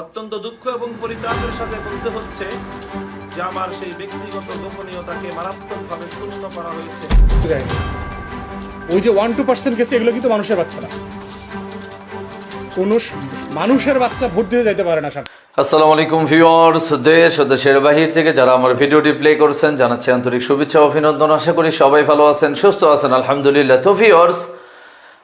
অত্যন্ত দুঃখ এবং পরিতাপের সাথে বলতে হচ্ছে যে আমার সেই ব্যক্তিগত গোপনীয়তাকে মারাত্মকভাবে ক্ষুণ্ণ করা হয়েছে। ওই যে ওয়ান টু পার্সেন্ট গেছে এগুলো কিন্তু মানুষের বাচ্চা না। কোন মানুষের বাচ্চা ভোট দিতে যাইতে পারে না। আসসালামু আলাইকুম ভিউয়ার্স দেশ ও দেশের বাহির থেকে যারা আমার ভিডিওটি প্লে করছেন জানাচ্ছি আন্তরিক শুভেচ্ছা ও অভিনন্দন। আশা করি সবাই ভালো আছেন সুস্থ আছেন আলহামদুলিল্লাহ। তো ভিউয়ার্স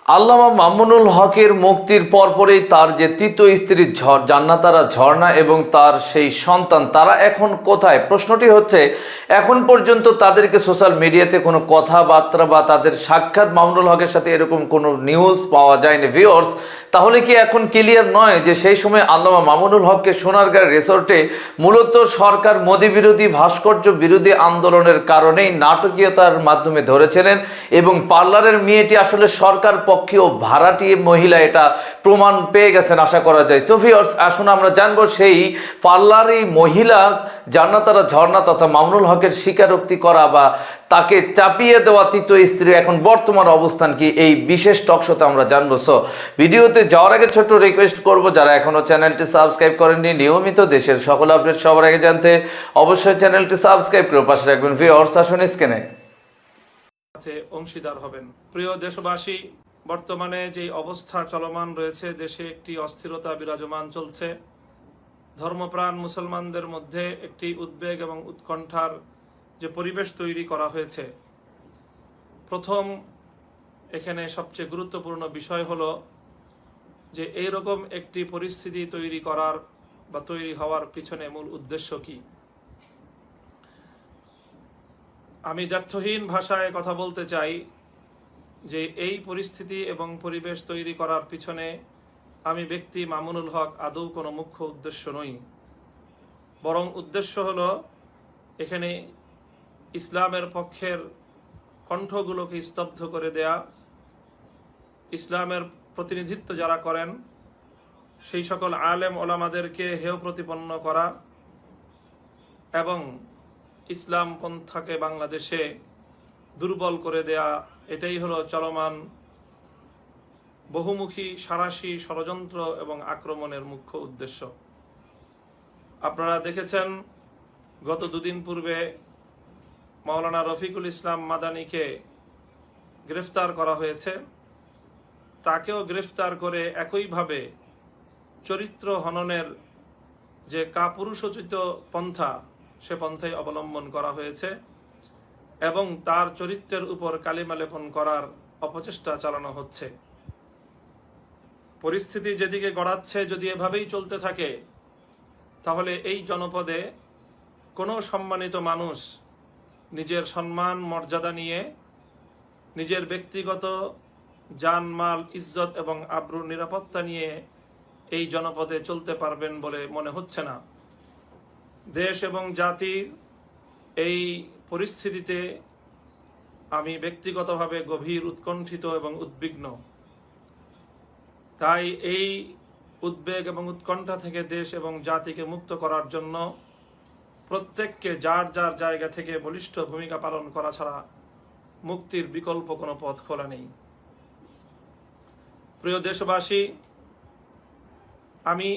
আল্লামা মামুনুল হকের মুক্তির পরপরেই তার যে তৃতীয় স্ত্রী ঝ- জান্নাতারা ঝর্ণা এবং তার সেই সন্তান, তারা এখন কোথায়? প্রশ্নটি হচ্ছে, এখন পর্যন্ত তাদেরকে সোশ্যাল মিডিয়াতে কোনো কথাবার্তা বা তাদের সাক্ষাৎ মামুনুল হকের সাথে এরকম কোনো নিউজ পাওয়া যায়নি। ভিউয়ার্স তাহলে কি এখন ক্লিয়ার নয় যে সেই সময় আল্লামা মামুনুল হককে সোনারগাঁ রিসোর্টে মূলত সরকার মোদী বিরোধী, ভাস্কর্য বিরোধী আন্দোলনের কারণেই নাটকীয়তার মাধ্যমে ধরেছিলেন এবং পার্লারের মেয়েটি আসলে সরকার পক্ষীয় ভাড়াটি মহিলা এটা প্রমাণ পেয়ে গেছেন, আশা করা যায়। তো ভিউয়ার্স আসুন আমরা জানব সেই পার্লারি মহিলা জান্নাতারা ঝর্ণা তথা মামুনুল হকের স্বীকারোক্তি করা বা তাকে চাপিয়ে দেওয়া তৃতীয় স্ত্রীর এখন বর্তমান অবস্থান কি, এই বিশেষ টকশোতে আমরা জানব। সো ভিডিওতে যাওয়ার আগে ছোট্ট রিকোয়েস্ট করব, যারা এখনও চ্যানেলটি সাবস্ক্রাইব করেননি, নিয়মিত দেশের সকল আপডেট সবার আগে জানতে অবশ্যই চ্যানেলটি সাবস্ক্রাইব করে পাশে রাখবেন। ভিউয়ার্স আসুন স্ক্রিনে অংশীদার হবেন। প্রিয় দেশবাসী বর্তমানে যে অবস্থা চলমান রয়েছে, দেশে একটি অস্থিরতা বিরাজমান চলছে। ধর্মপ্রাণ মুসলমানদের মধ্যে একটি উদ্বেগ এবং উৎকণ্ঠার যে পরিবেশ তৈরি করা হয়েছে। প্রথম, এখানে সবচেয়ে গুরুত্বপূর্ণ বিষয় হলো যে এইরকম একটি পরিস্থিতি তৈরি করার বা তৈরি হওয়ার পিছনে মূল উদ্দেশ্য কি? আমি দ্ব্যর্থহীন ভাষায় কথা বলতে চাই যে এই পরিস্থিতি এবং পরিবেশ তৈরি করার পিছনে আমি ব্যক্তি মামুনুল হক আদৌ কোনো মুখ্য উদ্দেশ্য নই। বরং উদ্দেশ্য হলো এখানে ইসলামের পক্ষের কণ্ঠগুলোকে স্তব্ধ করে দেয়া, ইসলামের প্রতিনিধিত্ব যারা করেন, সেই সকল আলেম ওলামাদেরকে হেয় প্রতিপন্ন করা এবং ইসলাম পন্থাকে বাংলাদেশে দুর্বল করে দেয়া এটাই হলো চলমান বহুমুখী সারাশি ষড়যন্ত্র এবং আক্রমণের মুখ্য উদ্দেশ্য। আপনারা দেখেছেন, গত দুদিন পূর্বে মাওলানা রফিকুল ইসলাম মাদানিকে গ্রেফতার করা হয়েছে। তাকেও গ্রেফতার করে একইভাবে চরিত্র হননের যে কাপুরুষোচিত পন্থা, সে পন্থাই অবলম্বন করা হয়েছে। এবং তার চরিত্রের উপর কালিমা লেপন করার অপচেষ্টা চালানো হচ্ছে। পরিস্থিতি যেদিকে গড়াচ্ছে, যদি এভাবেই চলতে থাকে, তাহলে এই জনপদে কোনো সম্মানিত মানুষ নিজের সম্মান, মর্যাদা নিয়ে নিজের ব্যক্তিগত জানমাল, ইজ্জত এবং আব্রুর নিরাপত্তা নিয়ে এই জনপদে চলতে পারবেন বলে মনে হচ্ছে না। দেশ এবং জাতির এই পরিস্থিতিতে আমি ব্যক্তিগতভাবে গভীর উৎকণ্ঠিত এবং উদ্বিগ্ন। তাই এই উদ্বেগ এবং উৎকণ্ঠা থেকে দেশ এবং জাতিকে মুক্ত করার জন্য প্রত্যেককে যার যার জায়গা থেকে বলিষ্ঠ ভূমিকা পালন করা ছাড়া মুক্তির বিকল্প কোনো পথ খোলা নেই। প্রিয় দেশবাসী, আমি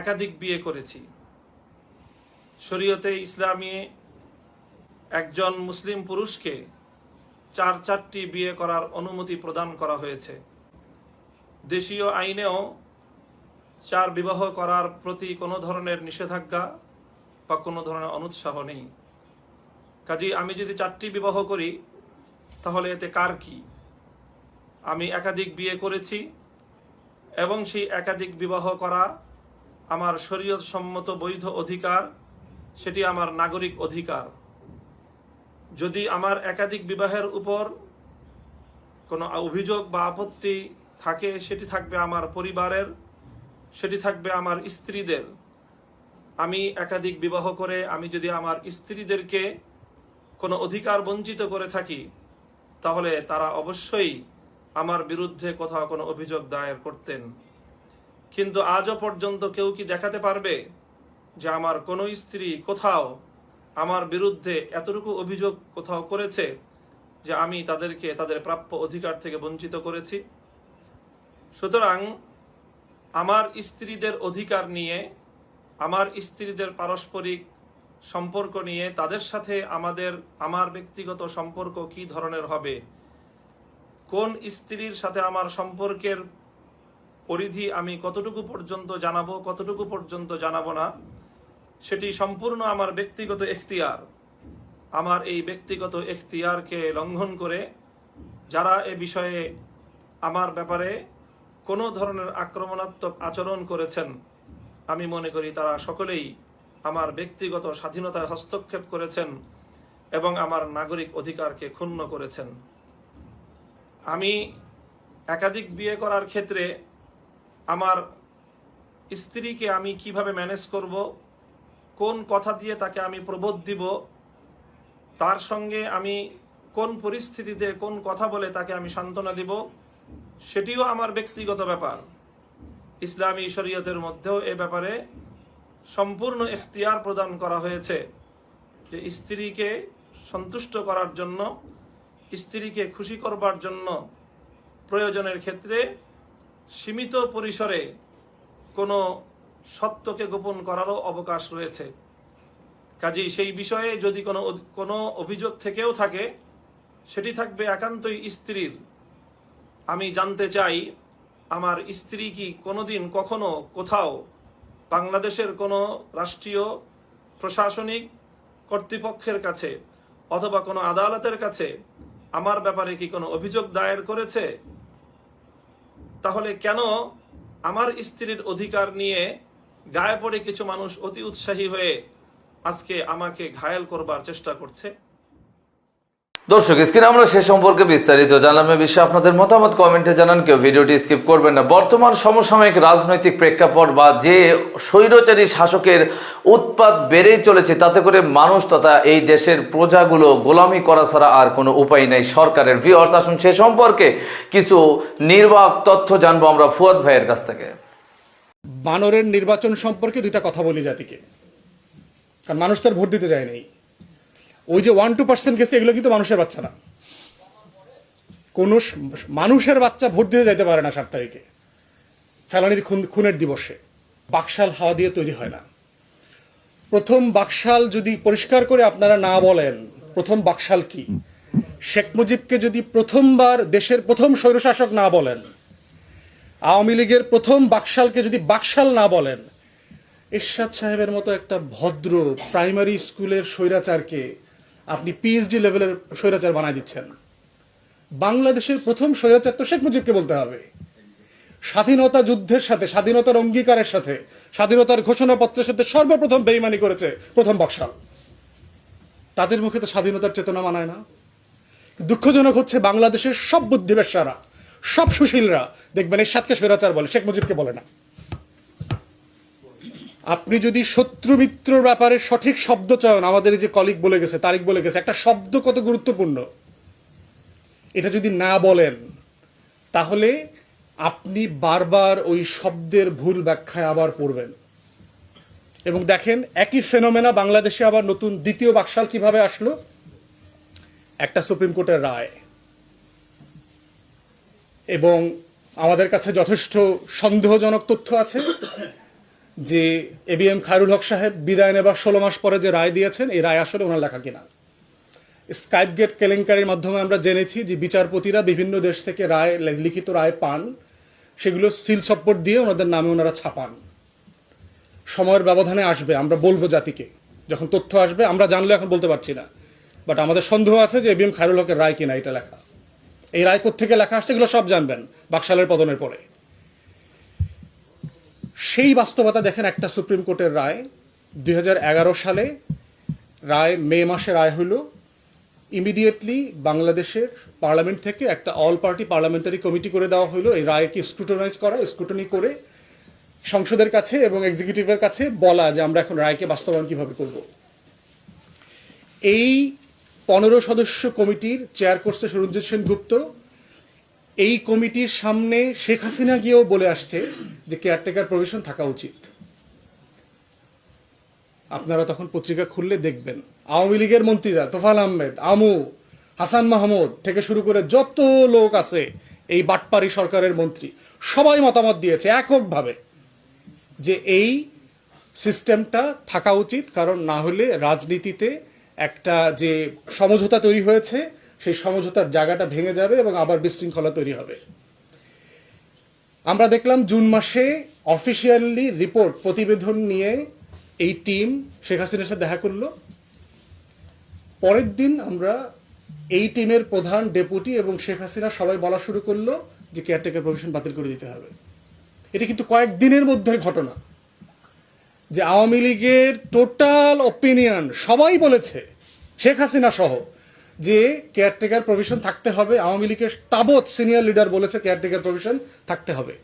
একাধিক বিয়ে করেছি। শরীয়তে ইসলামী একজন মুসলিম পুরুষকে চার চারটি বিয়ে করার অনুমতি প্রদান করা হয়েছে। দেশীয় আইনেও চার বিবাহ করার প্রতি কোনো ধরনের নিষেধাজ্ঞা বা কোনো ধরনের অনুৎসাহ নেই। কাজী, আমি যদি চারটি বিবাহ করি, তাহলে এতে কার কি? আমি একাধিক বিয়ে করেছি এবং সেই একাধিক বিবাহ করা আমার শরীয়ত সম্মত বৈধ অধিকার, সেটি আমার নাগরিক অধিকার। যদি আমার একাধিক বিবাহের উপর কোনো অভিযোগ বা আপত্তি থাকে, সেটি থাকবে আমার পরিবারের, সেটি থাকবে আমার স্ত্রীদের। আমি একাধিক বিবাহ করে, আমি যদি আমার স্ত্রীদেরকে কোনো অধিকার বঞ্চিত করে থাকি, তাহলে তারা অবশ্যই আমার বিরুদ্ধে কোথাও কোনো অভিযোগ দায়ের করতেন। কিন্তু আজও পর্যন্ত কেউ কি দেখাতে পারবে যে আমার কোনো স্ত্রী কোথাও আমার বিরুদ্ধে এতটুকু অভিযোগ কোথাও করেছে যে আমি তাদেরকে, তাদের প্রাপ্য অধিকার থেকে বঞ্চিত করেছি। সুতরাং আমার স্ত্রীদের অধিকার নিয়ে, আমার স্ত্রীদের পারস্পরিক সম্পর্ক নিয়ে, তাদের সাথে আমাদের, আমার ব্যক্তিগত সম্পর্ক কি ধরনের হবে? কোন স্ত্রীর সাথে আমার সম্পর্কের পরিধি আমি কতটুকু পর্যন্ত জানাব, কতটুকু পর্যন্ত জানাব না? সেটি সম্পূর্ণ আমার ব্যক্তিগত এখতিয়ার। আমার এই ব্যক্তিগত এখতিয়ারকে লঙ্ঘন করে যারা এ বিষয়ে আমার ব্যাপারে কোনো ধরনের আক্রমণাত্মক আচরণ করেছেন, আমি মনে করি তারা সকলেই আমার ব্যক্তিগত স্বাধীনতায় হস্তক্ষেপ করেছেন এবং আমার নাগরিক অধিকারকে ক্ষুণ্ণ করেছেন। আমি একাধিক বিয়ে করার ক্ষেত্রে আমার স্ত্রীকে আমি কীভাবে ম্যানেজ করব কোন কথা দিয়ে তাকে আমি প্রবোধ দিব, তার সঙ্গে আমি কোন পরিস্থিতিতে কোন কথা বলে তাকে আমি সান্ত্বনা দিব, সেটিও আমার ব্যক্তিগত ব্যাপার। ইসলামী শরীয়তের মধ্যেও এ ব্যাপারে সম্পূর্ণ এখতিয়ার প্রদান করা হয়েছে যে স্ত্রীকে সন্তুষ্ট করার জন্য, স্ত্রীকে খুশি করবার জন্য প্রয়োজনের ক্ষেত্রে সীমিত পরিসরে কোনো সত্যকে গোপন করারও অবকাশ রয়েছে। কাজেই সেই বিষয়ে যদি কোনো কোনো অভিযোগ থেকেও থাকে, সেটি থাকবে একান্তই স্ত্রীর। আমি জানতে চাই, আমার স্ত্রী কি কোনোদিন কখনো কোথাও বাংলাদেশের কোনো রাষ্ট্রীয়, প্রশাসনিক কর্তৃপক্ষের কাছে অথবা কোনো আদালতের কাছে আমার ব্যাপারে কি কোনো অভিযোগ দায়ের করেছে? তাহলে কেন আমার স্ত্রীর অধিকার নিয়ে গায়ে পড়ে কিছু মানুষ অতি উৎসাহী হয়ে আজকে আমাকে ঘায়েল করবার চেষ্টা করছে। দর্শক, স্ক্রিনে আমরা সে সম্পর্কে বিস্তারিত জানলাম এ বিষয়ে আপনাদের মতামত, কমেন্টে জানান, কেউ ভিডিওটি স্কিপ করবেন না। বর্তমান সমসাময়িক রাজনৈতিক প্রেক্ষাপট বা যে স্বৈরচারী শাসকের উৎপাত বেড়েই চলেছে, তাতে করে মানুষ তথা এই দেশের প্রজাগুলো গোলামি করা ছাড়া আর কোনো উপায় নেই সরকারের। ভিওর্স আসুন সে সম্পর্কে কিছু নির্বাক তথ্য জানব আমরা ফুয়াদ ভাইয়ের কাছ থেকে। বানরের নির্বাচন সম্পর্কে দুইটা কথা বলি জাতিকে। কারণ মানুষ তার ভোট দিতে যায় নাই। ওই যে ওয়ান টু পার্সেন্ট গেছে, এগুলো কিন্তু মানুষের বাচ্চা না। কোন মানুষের বাচ্চা ভোট দিতে যাইতে পারে না সাত তারিখে ফেলানির খুন, খুনের দিবসে। বাকশাল হাওয়া দিয়ে তৈরি হয় না। প্রথম বাকশাল যদি পরিষ্কার করে আপনারা না বলেন, প্রথম বাকশাল কি? শেখ মুজিবকে যদি প্রথমবার দেশের প্রথম স্বৈরশাসক না বলেন আওয়ামী লীগের প্রথম বাকশালকে যদি বাকশাল না বলেন এরশাদ সাহেবের মতো একটা ভদ্র প্রাইমারি স্কুলের স্বৈরাচারকে আপনি পিএইচডি লেভেলের স্বৈরাচার বানায় দিচ্ছেন। বাংলাদেশের প্রথম স্বৈরাচার তো শেখ মুজিবকে বলতে হবে। স্বাধীনতা যুদ্ধের সাথে, স্বাধীনতার অঙ্গীকারের সাথে, স্বাধীনতার ঘোষণাপত্রের সাথে সর্বপ্রথম বেইমানি করেছে প্রথম বাকশাল। তাদের মুখে তো স্বাধীনতার চেতনা মানায় না। দুঃখজনক হচ্ছে বাংলাদেশের সব বুদ্ধিবেশারা সব সুশীলরা দেখবেন এরশাদকে স্বৈরাচার বলে, শেখ মুজিবকে বলে না। আপনি যদি শত্রু মিত্রর ব্যাপারে সঠিক শব্দ চয়ন আমাদের যে কলিগ বলে গেছে, তারিক বলে গেছে, একটা শব্দ কত গুরুত্বপূর্ণ? এটা যদি না বলেন, তাহলে আপনি বারবার ওই শব্দের ভুল ব্যাখ্যায় আবার পড়বেন। এবং দেখেন, একই ফেনোমেনা বাংলাদেশে আবার নতুন দ্বিতীয় বাকশাল কীভাবে আসলো? একটা সুপ্রিম কোর্টের রায়। এবং আমাদের কাছে যথেষ্ট সন্দেহজনক তথ্য আছে যে এবিএম খায়রুল হক সাহেব বিদায় নেবার ষোলো মাস পরে যে রায় দিয়েছেন, এই রায় আসলে ওনার লেখা কিনা। স্কাইপ গেট কেলেঙ্কারির মাধ্যমে আমরা জেনেছি যে বিচারপতিরা বিভিন্ন দেশ থেকে রায়, লিখিত রায় পান। সেগুলো সিল সপোর্ট দিয়ে ওনাদের নামে ওনারা ছাপান। সময়ের ব্যবধানে আসবে, আমরা বলব জাতিকে। যখন তথ্য আসবে, আমরা জানলে এখন বলতে পারছি না। বাট আমাদের সন্দেহ আছে যে এবিএম খায়রুল হকের রায় কিনা, এটা লেখা। এই রায় থেকে লেখা আসছে এগুলো সব জানবেন বাকশালের পতনের পরে। সেই বাস্তবতা দেখেন একটা সুপ্রিম কোর্টের রায় দু হাজার এগারো সালে রায়, মে মাসে রায় হলো, ইমিডিয়েটলি বাংলাদেশের পার্লামেন্ট থেকে একটা অল পার্টি পার্লামেন্টারি কমিটি করে দেওয়া হলো। এই রায়কে স্ক্রুটনাইজ করা, স্ক্রুটনি করে সংসদের কাছে এবং এক্সিকিউটিভের কাছে বলা যে আমরা এখন রায়কে বাস্তবায়ন কীভাবে করব। এই পনেরো সদস্য কমিটির চেয়ার করছে সরঞ্জিৎ সেনগুপ্ত এই কমিটির সামনে শেখ হাসিনা গিয়েও বলে আসছে যে কেয়ারটেকার প্রভিশন থাকা উচিত। আপনারা তখন পত্রিকা খুললে দেখবেন। আওয়ামী লীগের মন্ত্রীরা তোফাল আহমেদ, আমু, হাসান মাহমুদ থেকে শুরু করে যত লোক আছে এই বাটপারি সরকারের মন্ত্রী, সবাই মতামত দিয়েছে এককভাবে যে এই সিস্টেমটা থাকা উচিত, কারণ না হলে রাজনীতিতে একটা যে সমঝোতা তৈরি হয়েছে, সেই সমঝোতার জায়গাটা ভেঙে যাবে এবং আবার বিশৃঙ্খলা তৈরি হবে। আমরা দেখলাম জুন মাসে অফিসিয়ালি রিপোর্ট, প্রতিবেদন নিয়ে এই টিম শেখ হাসিনার সাথে দেখা করল। পরের দিন আমরা এই টিমের প্রধান ডেপুটি এবং শেখ হাসিনা সবাই বলা শুরু করল যে কেয়ারটেকার প্রভিশন বাতিল করে দিতে হবে। এটা কিন্তু কয়েকদিনের মধ্যের ঘটনা। যে আওয়ামী লীগের টোটাল অপিনিয়ন সবাই বলেছে, শেখ হাসিনা সহ, যে কেয়ারটেকার প্রভিশন থাকতে হবে। আওয়ামী লীগের তাবৎ সিনিয়র লিডার বলেছে কেয়ারটেকার প্রভিশন থাকতে হবে।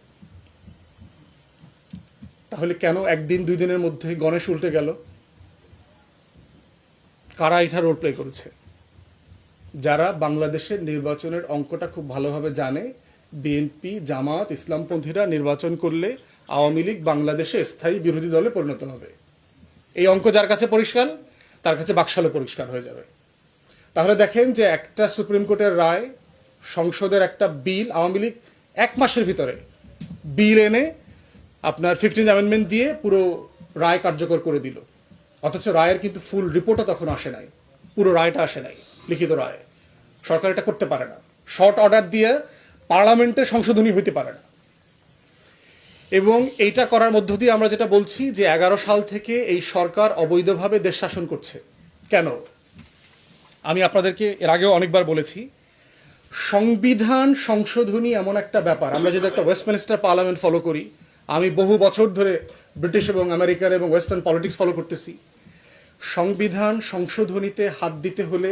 তাহলে কেন একদিন, দুই দিনের মধ্যে গণেশ উল্টে গেল? কারা এটা রোল প্লে করেছে? যারা বাংলাদেশের নির্বাচনের অঙ্কটা খুব ভালোভাবে জানে বিএনপি, জামাত, ইসলামপন্থীরা নির্বাচন করলে আওয়ামী লীগ বাংলাদেশে স্থায়ী বিরোধী দলে পরিণত হবে। এই অঙ্ক যার কাছে পরিষ্কার, তার কাছে বাকশালও পরিষ্কার হয়ে যাবে। তাহলে দেখেন যে একটা সুপ্রিম কোর্টের রায়, সংসদের একটা বিল আওয়ামী লীগ এক মাসের ভিতরে বিল এনে আপনার ফিফটিন অ্যামেন্ডমেন্ট দিয়ে পুরো রায় কার্যকর করে দিল। অথচ রায়ের কিন্তু ফুল রিপোর্টও তখন আসে নাই। পুরো রায়টা আসে নাই, লিখিত রায়। সরকার এটা করতে পারে না। শর্ট অর্ডার দিয়ে পার্লামেন্টের সংশোধনী হইতে পারে না। এবং এইটা করার মধ্য দিয়ে আমরা যেটা বলছি যে এগারো সাল থেকে এই সরকার অবৈধভাবে দেশ শাসন করছে। কেন? আমি আপনাদেরকে এর আগেও অনেকবার বলেছি, সংবিধান সংশোধনী এমন একটা ব্যাপার। আমরা যদি একটা ওয়েস্টমিনিস্টার পার্লামেন্ট ফলো করি, আমি বহু বছর ধরে ব্রিটিশ এবং আমেরিকান এবং ওয়েস্টার্ন পলিটিক্স ফলো করতেছি। সংবিধান সংশোধনীতে হাত দিতে হলে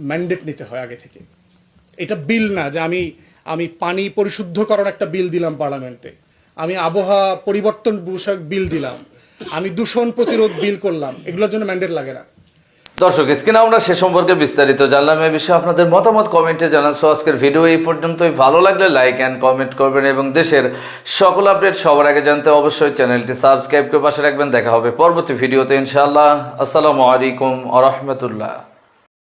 ম্যান্ডেট নিতে হয় আগে থেকে। এটা বিল না যে আমি আমি পানি পরিশুদ্ধকরণ একটা বিল দিলাম পার্লামেন্টে। আমি আবহাওয়া পরিবর্তন বিষয়ক বিল দিলাম। আমি দূষণ প্রতিরোধ বিল করলাম। এগুলোর জন্য ম্যান্ডেট লাগে না। দর্শক, স্ক্রিনে আমরা সে সম্পর্কে বিস্তারিত জানলাম। এই বিষয়ে আপনাদের মতামত কমেন্টে জানাচ্ছ আজকের ভিডিও এই পর্যন্তই। ভালো লাগলে লাইক অ্যান্ড কমেন্ট করবেন এবং দেশের সকল আপডেট সবার আগে জানতে অবশ্যই চ্যানেলটি সাবস্ক্রাইব করে পাশে রাখবেন। দেখা হবে পরবর্তী ভিডিওতে ইনশাআল্লাহ। আসসালামু আলাইকুম আ রহমতুল্লাহ।